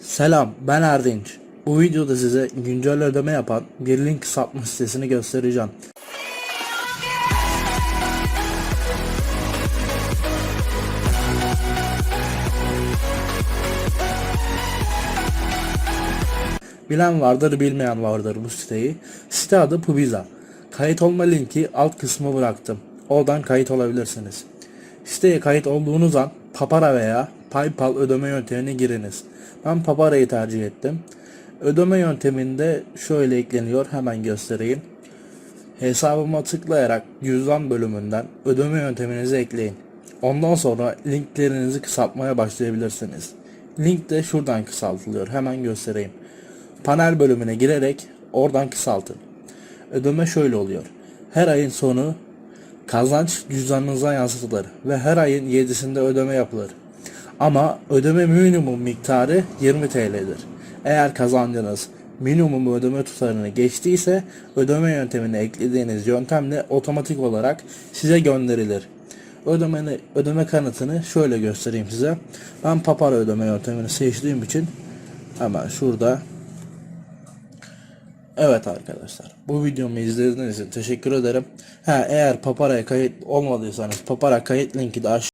Selam ben Erdinç. Bu videoda size güncel ödeme yapan bir link kısaltma sitesini göstereceğim. Bilen vardır bilmeyen vardır bu siteyi. Site adı Pubiza. Kayıt olma linki alt kısmı bıraktım. Oradan kayıt olabilirsiniz. Siteye kayıt olduğunuz an Papara veya PayPal ödeme yöntemine giriniz. Ben Papara'yı tercih ettim. Ödeme yönteminde şöyle ekleniyor hemen göstereyim. Hesabıma tıklayarak cüzdan bölümünden ödeme yönteminizi ekleyin. Ondan sonra linklerinizi kısaltmaya başlayabilirsiniz. Link de şuradan kısaltılıyor. Hemen göstereyim. Panel bölümüne girerek oradan kısaltın. Ödeme şöyle oluyor. Her ayın sonu kazanç cüzdanınıza yansıtılır ve her ayın 7'sinde ödeme yapılır. Ama ödeme minimum miktarı 20 TL'dir. Eğer kazancınız minimum ödeme tutarını geçtiyse ödeme yöntemini eklediğiniz yöntemle otomatik olarak size gönderilir. Ödemeni, ödeme kanıtını şöyle göstereyim size. Ben Papara ödeme yöntemini seçtiğim için hemen şurada Evet arkadaşlar bu videomu izlediğiniz için teşekkür ederim. Ha, eğer Papara'ya kayıt olmadıysanız Papara kayıt linki de aşağı